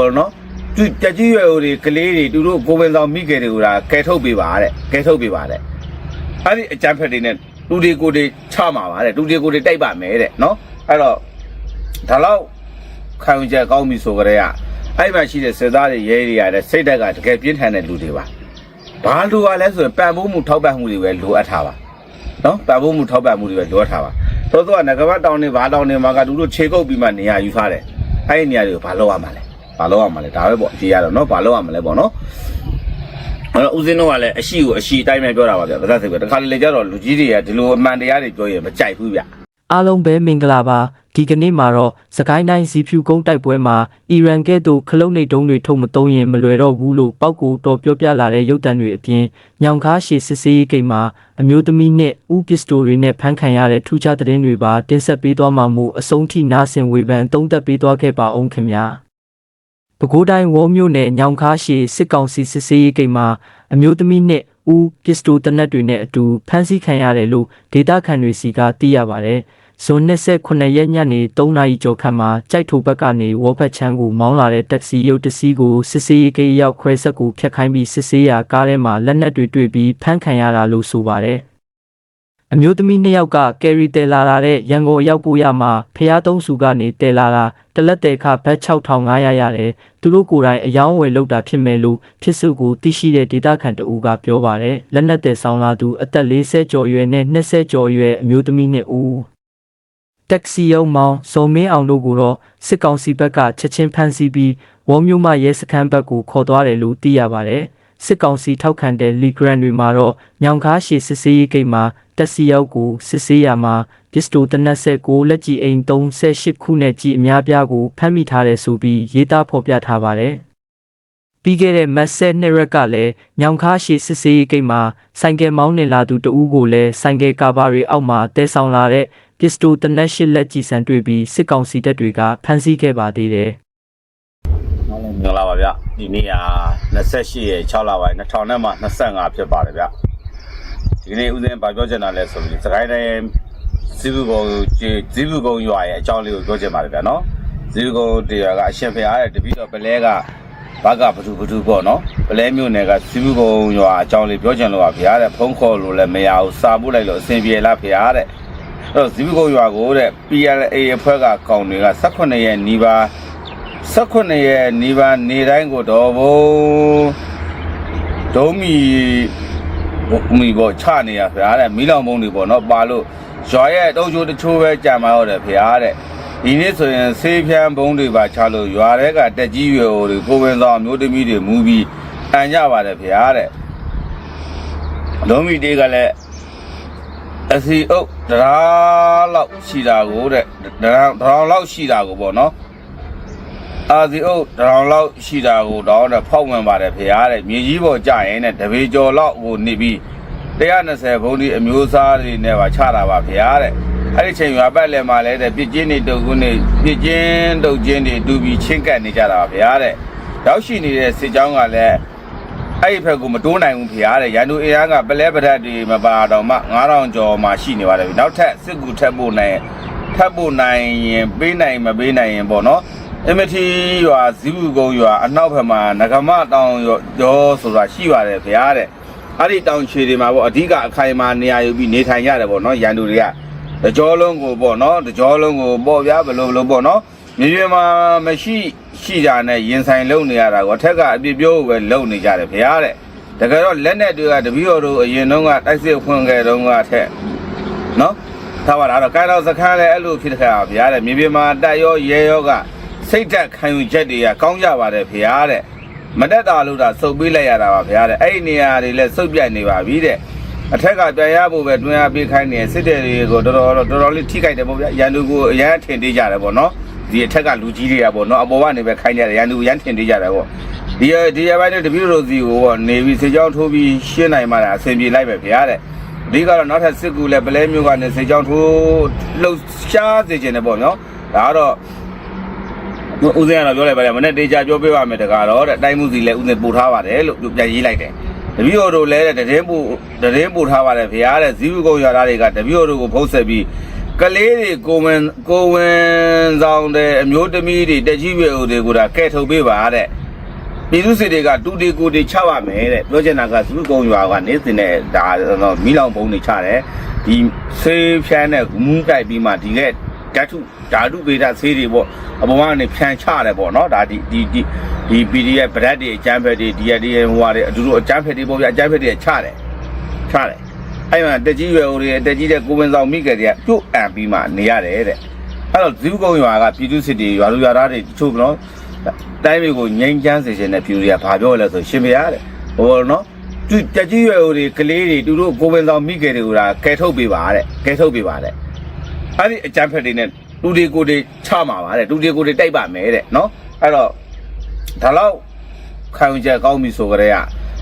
ဘောနော်သူတက်ကြီးရွယ်တွေကလေးတွေသူတို့ကိုဝင်ဆောင်မိခဲ့တွေကကဲထုတ်ပေးပါတဲ့ကဲထုတ်ပေးပါတဲ့အဲ့ဒီအကြမ်းဖက်တွေနဲ့တူတွေကိုတွေချမှာပါတဲ့တူတွေကိုတွေတိုက်ပါမယ်တဲ့နော်အဲ့တော့ဒါတော့ခံယူချက်ကောင်းပြီဆိုကြတဲ့ကအဲ့မှာရှိတဲ့စစ်သားတွေရဲတွေရတဲ့စိတ်ဓာတ်ကတကယ်ပြင်းထန်တဲ့လူတွေပါဘာလိုရလဲဆိုရင်ပံ့ပိုးမှုထောက်ပံ့မှုတွေပဲလိုအပ်ထားပါနော်ပံ့ပိုးမှုထောက်ပံ့မှုတွေပဲလိုအပ်ထားပါသောသောကငကဘတ်တောင်းနေဘာတောင်းနေမှာကသူတို့ခြေကုပ်ပြီးမှနေရာယူထားတယ်အဲ့ဒီနေရာတွေကိုဘာလုပ်ရမှာလဲ ဘာလုပ်ရမှာလဲဒါပဲပေါ့အကြည့်ရတော့နော်ဘာလုပ်ရမှာလဲပေါ့နော်အဲ့တော့ဦးစင်းတို့ကလည်းအရှိကိုအရှိအတိုင်းပဲပြောတာပါဗျာဗသက်စိတ်ပဲတခါလေကြတော့လူကြီးတွေကဒီလိုအမှန်တရားတွေပြောရင်မကြိုက်ဘူးဗျအားလုံးပဲမင်္ဂလာပါဒီကနေ့မှာတော့စကိုင်းတိုင်းဇီဖြူကုန်းတိုက်ပွဲမှာအီရန်ကဲ့သို့ခလုတ်နေတုံးတွေထုတ်မသုံးရင်မလွယ်တော့ဘူးလို့ပောက်ကူတော်ပြောပြလာတဲ့ရုပ်တံတွေအပြင်ညောင်ကားရှည်စစ်စေးရေးကိန်းမှာအမျိုးသမီးနဲ့ဥပစ္စတိုတွေနဲ့ဖမ်းခံရတဲ့ထူးခြားသတင်းတွေပါတင်ဆက်ပေးသွားမှာမို့အဆုံးထိနားဆင်ဝေဖန်သုံးသပ်ပေးသွားခဲ့ပါအောင်ခင်ဗျာ ပဲခူးတိုင်းဝေါ်မြို့နယ်ညောင်ခါရှိစစ်ကောင်စီစစ်ဆေးရေးကိန်းမှာအမျိုးသမီးနဲ့ဦးပစ္စတိုတနက်တွေနဲ့အတူဖမ်းဆီးခံရတယ်လို့ဒေတာခန်တွေစီကသိရပါတယ်။ဇွန်29ရက်ညနေ3နာရီကျော်ခန့်မှာကြိုက်ထိုဘက်ကနေဝေါ်ဘက်ချမ်းကိုမောင်းလာတဲ့တက္ကစီရုပ်တစ်စီးကိုစစ်ဆေးရေးကိန်းရောက်ခွဲဆက်ကိုဖျက်ခိုင်းပြီးစစ်ဆေးရာကားထဲမှာလက်နက်တွေတွေ့ပြီးဖမ်းခံရတာလို့ဆိုပါတယ်။ အမျိုးသမီးနှစ်ယောက်ကကယ်ရီတယ်လာလာတဲ့ရန်ကုန်ရောက်ပို့ရမှာဖျားသုံးစုကနေတယ်လာတာတလက်တယ်ခဘတ်6500ရတယ်သူတို့ကိုယ်တိုင်အယောင်းဝယ်လောက်တာဖြစ်မယ်လို့ဖြစ်စုကိုသိရှိတဲ့ဒေတာခန်တဦးကပြောပါတယ်လက်နက်တယ်ဆောင်လာသူအသက်40ကျော်အရွယ်နဲ့20ကျော်အရွယ်အမျိုးသမီးနှစ်ဦးတက္ကစီရုံမောင်စုံမင်းအောင်တို့ကိုတော့စစ်ကောင်စီဘက်ကချက်ချင်းဖမ်းဆီးပြီးဝေါ်မျိုးမရဲစခန်းဘက်ကိုခေါ်သွားတယ်လို့သိရပါတယ် စစ်ကောင်စီထောက်ခံတဲ့လီဂရန်တွေမှာတော့ညောင်ကားရှည်စစ်စေးရေးကိန်းမှာတက်စီရောက်ကိုစစ်ဆေးရမှာပစ္စတိုတနက်ဆက်ကိုလက်ကြီးအိမ်38ခုနဲ့ကြီးအများပြားကိုဖမ်းမိထားတယ်ဆိုပြီးရေးသားဖော်ပြထားပါတယ်ပြီးခဲ့တဲ့မတ်ဆက်နှစ်ရက်ကလည်းညောင်ခါရှည်စစ်စေးရေးကိန်းမှာဆိုင်ကယ်မောင်းနေလာသူတဦးကိုလည်းဆိုင်ကယ်ကာဘာတွေအောက်မှာတဲဆောင်လာတဲ့ပစ္စတိုတနက်ရှစ်လက်ကြီးစံတွေ့ပြီးစစ်ကောင်စီတပ်တွေကဖမ်းဆီးခဲ့ပါသေးတယ်မင်္ဂလာပါဗျ ဒီနေ့က28ရက်6လပိုင်း2000နဲ့မှ25ဖြစ်ပါတယ်ဗျဒီနေ့ဦးစင်းဗာပြောချင်တာလဲဆိုပြီးစကိုင်းတိုင်းဇီဘူကုန်းဇီဘူကုန်းရွာရဲ့အကြောင်းလေးကိုပြောချင်ပါတယ်ဗျနော်ဇီဘူကုန်းတရားကအရှင်ဖရာရဲ့တပည့်တော်ပလဲကဘကဘဒူဘဒူပေါ့နော်ပလဲမြို့နယ်ကဇီဘူကုန်းရွာအကြောင်းလေးပြောချင်လို့ပါဗျာတဲ့ဖုန်းခေါ်လို့လည်းမရဘူးစာပို့လိုက်လို့အဆင်ပြေလားဗျာတဲ့အဲ့တော့ဇီဘူကုန်းရွာကိုတဲ့ PLA အဖွဲ့ကကောင်တွေက18ရက်နီးပါး 18ရက်နေပါနေတိုင်းကိုတော့ဘုံဒုံးမီဘုံမီပေါ့ချနေရဖရားတဲ့မီးလောင်ဘုံတွေပေါ့နော်ပါလို့ရွာရဲ့တုံးချိုးတချိုးပဲကြာမှာဟုတ်တယ်ဖရားတဲ့ဒီနေ့ဆိုရင်ဆေးဖြန်းဘုံတွေပါချလို့ရွာတွေကတက်ကြီးရွယ်တွေကိုဝင်ဆောင်အမျိုးသမီးတွေမူပြီးအန်ကြပါတယ်ဖရားတဲ့ဒုံးမီတေးကလည်းအစီအုပ်တရားလောက်ရှိတာကိုတဲ့တရားတရားလောက်ရှိတာကိုပေါ့နော် အာဒီအုပ်တရောင်လောက်ရှိတာကိုတော့တဲ့ဖောက်ဝင်ပါတယ်ဖေရားတဲ့မြေကြီးပေါ်ကြရင်တဲ့တပေကျော်လောက်ကိုနေပြီး120ဘုံဒီအမျိုးအစားတွေနဲ့ပါချတာပါဖေရားတဲ့အဲ့ဒီချိန်ရွာပတ်လည်မှာလဲတဲ့ပြစ်ချင်းတွေတုပ်ကုန်းတွေပြစ်ချင်းတုပ်ချင်းတွေတူပြီးချင်းကပ်နေကြတာပါဖေရားတဲ့ရောက်ရှိနေတဲ့စစ်ကြောင်းကလည်းအဲ့ဒီဘက်ကိုမတိုးနိုင်ဘူးဖေရားတဲ့ရန်သူအင်အားကပလဲပဒတ်တွေမပါတော့မှ9000ကျော်မှရှိနေပါတယ်နောက်ထပ်စစ်ကူထပ်ဖို့နိုင်ထပ်ဖို့နိုင်ရင်ပေးနိုင်မပေးနိုင်ရင်ပေါ့နော် အမတီရွာဇီဘူးကုန်းရွာအနောက်ဘက်မှာနဂမတောင်ရောဆိုတာရှိပါတယ်ဗျာတဲ့အဲ့ဒီတောင်ခြေတွေမှာပေါ့အဓိကအခိုင်အမာနေရာယူပြီးနေထိုင်ရတယ်ပေါ့နော်ရန်သူတွေကတကြောလုံးကိုပေါ့နော်တကြောလုံးကိုပေါ့ဗျာဘယ်လိုဘယ်လိုပေါ့နော်မြေပြင်မှာမရှိရှိကြနဲ့ရင်ဆိုင်လုံနေရတာကိုအထက်ကအပြစ်ပြောပဲလုံနေကြတယ်ဗျာတဲ့တကယ်တော့လက်နဲ့တွေကတပည့်တော်တို့အရင်တုန်းကတိုက်စစ်ဖွင့်ခဲ့တုန်းကထက်နော်ထားပါလားအဲ့တော့ကိုင်းတော်စခန်းလည်းအဲ့လိုဖြစ်ခဲ့တာဗျာတဲ့မြေပြင်မှာတက်ရောရဲရောက စိတ်သက်ခံယူချက်တွေကကောင်းကြပါတယ်ဖေရားတဲ့မတက်တာလို့ဒါစုပ်ပေးလိုက်ရတာပါဖေရားတဲ့အဲ့ဒီနေရာတွေလည်းစုပ်ပြတ်နေပါပြီတဲ့အထက်ကပြန်ရဖို့ပဲတွင်အားပေးခိုင်းနေစစ်တဲ့တွေကိုတော်တော်တော်တော်လေးထိခိုက်တယ်ပေါ့ဗျာရန်သူကိုအရန်ထင်သေးကြတယ်ပေါ့နော်ဒီအထက်ကလူကြီးတွေကပေါ့နော်အပေါ်ကနေပဲခိုင်းကြတယ်ရန်သူကိုရန်ထင်သေးကြတယ်ပေါ့ဒီဒီရပိုင်းနဲ့တပည့်တော်စီကိုပေါ့နေပြီးစေကြောင်းထိုးပြီးရှင်းနိုင်မှလည်းအဆင်ပြေလိုက်ပဲဖေရားတဲ့ဒီကတော့နောက်ထပ်စစ်ကူလည်းပလဲမျိုးကနေစေကြောင်းထိုးလှုပ်ရှားစေခြင်းတယ်ပေါ့နော်ဒါကတော့ ဦးစင်းကတော့ပြောလိုက်ပါတယ်မနေ့တေချာပြောပေးပါမယ်တကားတော့တဲ့တိုင်းမှုစီလည်းဦးစင်းပို့ထားပါတယ်လို့ပြန်ရေးလိုက်တယ်တပည့်တော်တို့လည်းတဲ့တည်င်းပို့တည်င်းပို့ထားပါတယ်ဖေရားတဲ့ဇီဝကုန်းရွာသားတွေကတပည့်တော်တို့ကိုဖုတ်ဆက်ပြီးကလေးတွေကိုဝင်ကိုဝင်ဆောင်တဲ့အမျိုးသမီးတွေတက်ကြီးရွယ်ဦးတွေကကဲထုတ်ပေးပါတဲ့ပြည်သူစစ်တွေကတူတီကိုတီချပါမယ်တဲ့ပြောချင်တာကသူကုံရွာကနေစင်တဲ့ဒါမီလောင်ဘုံတွေချတယ်ဒီဆေးဖြန်းတဲ့မူးကြိုက်ပြီးမှဒီက ဓာတုဓာတုဗေဒဆေးတွေပေါ့အပေါ်ကနေဖြန်းချတယ်ပေါ့နော်ဒါဒီဒီဒီဒီ PDF ဗရက်တွေအကျန်းဖက်တွေဒီရဒီဟိုဟာတွေအတူတူအကျန်းဖက်တွေပေါ့ဗျအကျန်းဖက်တွေချတယ်ချတယ်အဲ့မှာတက်ကြီးရွယ်ဦးတွေတက်ကြီးတဲ့ကိုဝင်ဆောင်မိကြတွေကပြုတ်အံပြီးမှနေရတယ်တဲ့အဲ့တော့ဇီဝကုန်းရွာကပြည်သူစစ်တွေရွာလူရွာသားတွေတချို့ကနော်တိုင်းမျိုးကိုငိမ့်ချမ်းစေခြင်းနဲ့ပြည်သူတွေကဘာပြောလဲဆိုရှင်ပြရတယ်ဟိုနော်သူတက်ကြီးရွယ်ဦးတွေကလေးတွေသူတို့ကိုဝင်ဆောင်မိကြတွေကကဲထုတ်ပေးပါတဲ့ကဲထုတ်ပေးပါတဲ့ အဲ့ဒီအကြမ်းဖက်တွေနဲ့လူတွေကိုတွေချမှာပါတဲ့လူတွေကိုတွေတိုက်ပါမယ်တဲ့နော်အဲ့တော့ဒါတော့ခံယူချက်ကောင်းပြီဆိုကြတဲ့က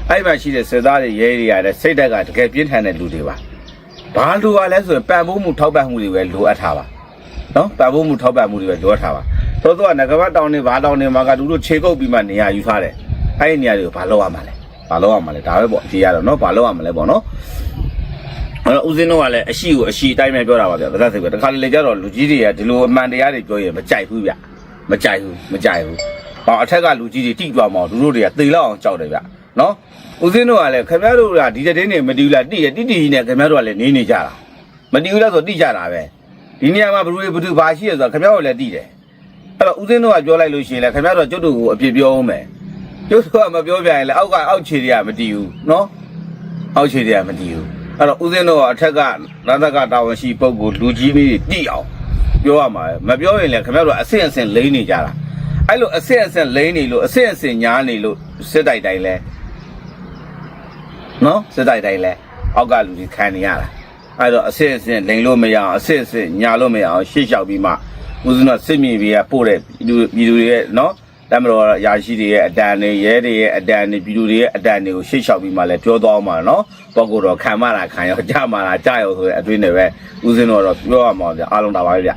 အဲ့မှာရှိတဲ့စစ်သားတွေရဲတွေရတဲ့စိတ်ဓာတ်ကတကယ်ပြင်းထန်တဲ့လူတွေပါဘာလိုပါလဲဆိုရင်ပံ့ပိုးမှုထောက်ပံ့မှုတွေပဲလိုအပ်ထားပါနော်ပံ့ပိုးမှုထောက်ပံ့မှုတွေပဲလိုအပ်ထားပါသို့တော့ငကဘတ်တောင်းနေဘာတောင်းနေမှာကသူတို့ခြေကုပ်ပြီးမှနေရာယူထားတယ်အဲ့ဒီနေရာတွေကိုဘာလုပ်ရမှာလဲဘာလုပ်ရမှာလဲဒါပဲပေါ့အကြီးရတော့နော်ဘာလုပ်ရမှာလဲပေါ့နော် အဲ့တော့ဦးစင်းတို့ကလည်းအရှိကိုအရှိအတိုင်းပဲပြောတာပါဗျာဒါသက်စိတ်ပဲတခါလေကြတော့လူကြီးတွေကဒီလိုအမှန်တရားတွေပြောရင်မကြိုက်ဘူးဗျမကြိုက်ဘူးမကြိုက်ဘူးဟောအထက်ကလူကြီးတွေတိသွားမှာသူတို့တွေကသေလောက်အောင်ကြောက်တယ်ဗျနော်ဦးစင်းတို့ကလည်းခင်ဗျားတို့ကဒီတဲ့နေမတီးဘူးလားတိရတိတိကြီးနဲ့ခင်ဗျားတို့ကလည်းနေနေကြတာမတီးဘူးလားဆိုတိကြတာပဲဒီနေရာမှာဘလူတွေဘသူဘာရှိရဆိုတော့ခင်ဗျားတို့လည်းတိတယ်အဲ့တော့ဦးစင်းတို့ကပြောလိုက်လို့ရှိရင်လည်းခင်ဗျားတို့ကကျွတ်တို့ကိုအပြစ်ပြောအောင်မယ်ကျွတ်တို့ကမပြောပြရင်လည်းအောက်ကအောက်ခြေတွေကမတီးဘူးနော်အောက်ခြေတွေကမတီးဘူး အဲ့တော့ဦးစင်းတို့ကအထက်ကရသကတာဝန်ရှိပုဂ္ဂိုလ်လူကြီးလေးတိအောင်ပြောရမှာပဲမပြောရင်လည်းခင်ဗျားတို့ကအဆင့်အဆင့်လိမ့်နေကြတာအဲ့လိုအဆင့်အဆင့်လိမ့်နေလို့အဆင့်အဆင့်ညားနေလို့စစ်တိုက်တိုင်းလဲနော်စစ်တိုက်တိုင်းလဲအောက်ကလူတွေခံနေရတာအဲ့တော့အစစ်အစစ်လိန်လို့မရအောင်အစစ်အစစ်ညာလို့မရအောင်ရှေ့လျှောက်ပြီးမှဦးဇင်းတော့စစ်မြေကြီးကပို့တဲ့ပြည်သူပြည်သူတွေရဲ့နော် တမတော်ရာရှိတွေရဲ့အတန်တွေရဲတွေရဲ့အတန်တွေပြည်သူတွေရဲ့အတန်တွေကိုရှေ့လျှောက်ပြီးမှလဲပြောသွားမှာနော်ပုဂ္ဂိုလ်တော်ခံမလားခံရောကြမှာလားကြရောဆိုတဲ့အတွေ့နဲ့ပဲဦးဇင်းတော်တော့ပြောရမှာဗျအားလုံးတာပါပဲဗျ